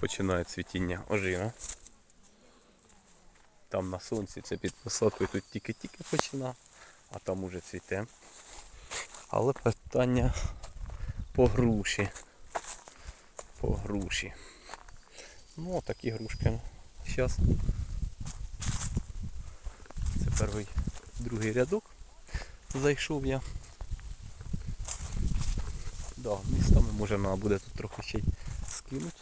починає цвітіння ожина. Там на сонці це під посадкою тут тільки-тільки починав, а там уже цвіте. Але питання по груші. По груші. Ну, такі грушки. Зараз. Це перший, другий рядок. Зайшов я. Да, містами може треба буде тут трохи ще й скинути.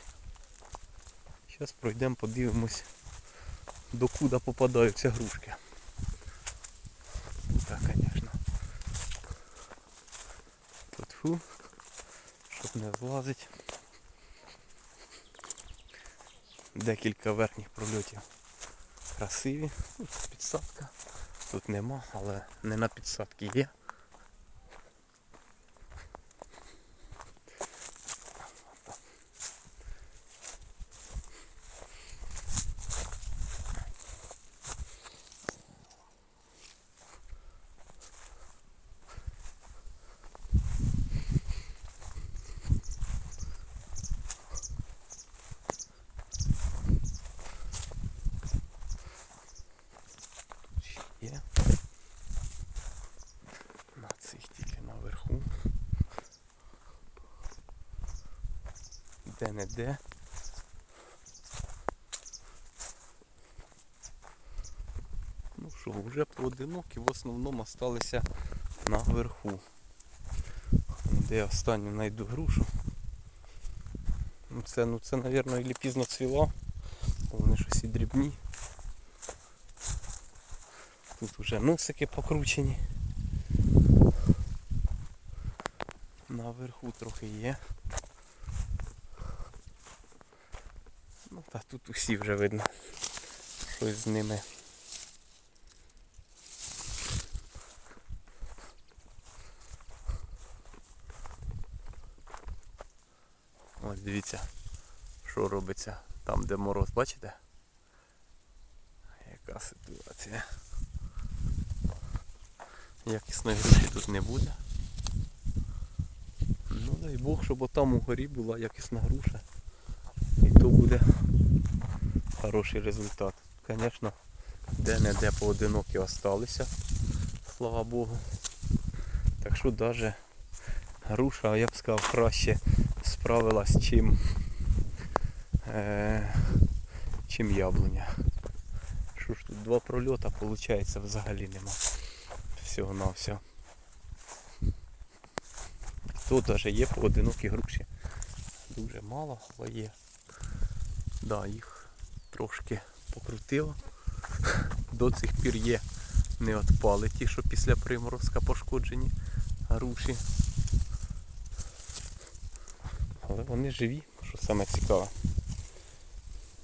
Зараз пройдемо, подивимось, докуди попадаються грушки. Так, звісно. Тут фу, щоб не злазить. Декілька верхніх прольотів красиві. Це підсадка. Тут нема, але не на підсадці є. Ще є. На цих тільки наверху. Не де. Ну що, вже поодинокі в основному осталися наверху. Де я останню знайду грушу. Ну це, ну це, мабуть, і пізно цвіло, вони щось і дрібні. Тут вже носики покручені. Наверху трохи є. Та тут усі вже видно. Щось з ними. Ось дивіться, що робиться там, де мороз, бачите? Яка ситуація? Якісної груші тут не буде. Ну дай Бог, щоб там у горі була якісна груша. І то буде хороший результат. Звісно, де-не-де поодинокі осталися, слава Богу. Так що навіть груша, я б сказав, краще справилась, чим, е, чим яблуня. Що ж тут два прольота, виходить, взагалі нема всього на все. Тут навіть є поодинокі груші. Дуже мало, але є. Да, їх трошки покрутило. До цих пір є не отпали ті, що після приморозка пошкоджені груші. Але вони живі, що саме цікаве.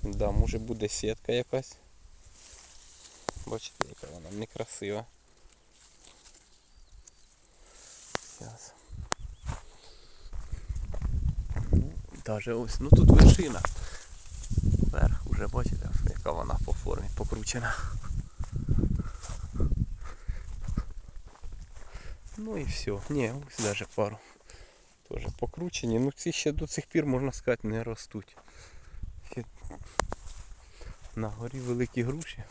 Да, може буде сітка якась. Бачите, яка вона некрасива. Зараз. Даже ось, ну тут вершина. Уже бачите, яка вона по формі покручена. Ну і все. Ні, ось навіть пару. Теж покручені. Ну ці ще до цих пір, можна сказати, не ростуть. На горі великі груші.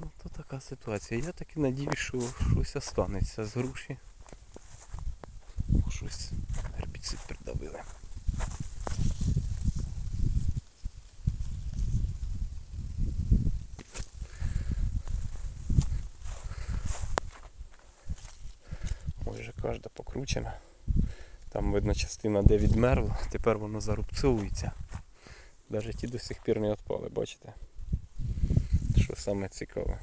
Ну то ситуація. Я таки надіюсь, що щось останеться з груші. Щось гербіцид придавили. Ой, вже кожна покручена. Там видно частина де відмерла, тепер воно зарубцовується. Навіть ті до сих пір не відпали, бачите? Що саме цікаве.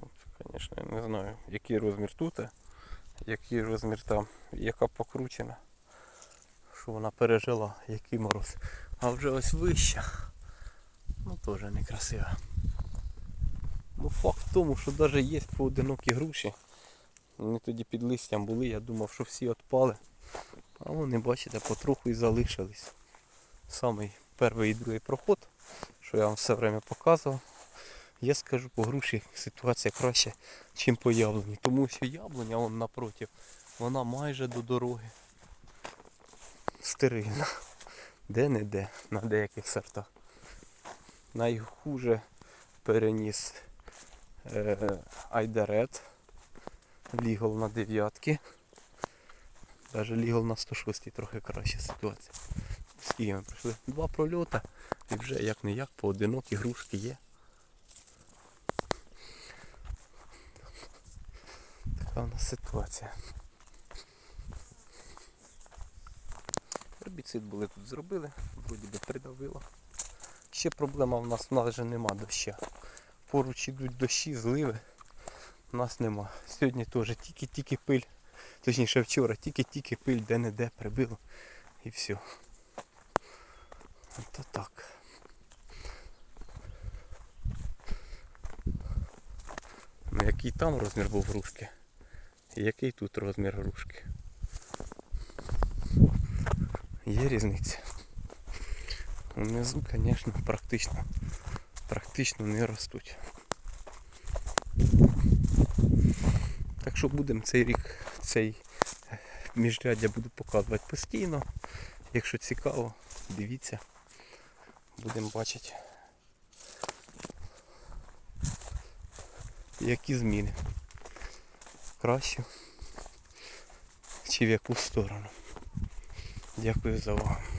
От, Звісно, я не знаю, який розмір тут, який розмір там, яка покручена. Що вона пережила, який мороз. А вже ось вища. Ну теж некрасиво. Ну факт в тому, що навіть є поодинокі груші. Вони тоді під листям були, я думав, що всі відпали. А вони, бачите, потроху і залишились. Самий перший і другий проход, що я вам все время показував. Я скажу, по груші ситуація краще, ніж по яблуні. Тому що яблуня вон напротив, вона майже до дороги. Стерильна. Де-не-де, на деяких сортах. Найхуже переніс е, Айдарет. Лігол на дев'ятки. Навіть лігол на 106 трохи краща ситуація. Скільки ми пройшли? Два прольота і вже як не як поодинокі грушки є. Така у нас ситуація. Гербіцид були тут зробили, вроді би придавило. Ще проблема в нас, в нас вже нема доща. Поруч ідуть дощі, зливи. У нас нема. Сьогодні теж тільки-тільки пиль. Точніше вчора тільки-тільки пиль де-не-де прибило. І все. Ото так. Ну який там розмір був грушки? Який тут розмір грушки? Є різниця. Внизу, звісно, практично, практично не ростуть. Так що будемо цей рік, цей міжряддя буду показувати постійно. Якщо цікаво, дивіться. Будемо бачити, які зміни. Краще чи в яку сторону. Дякую за увагу.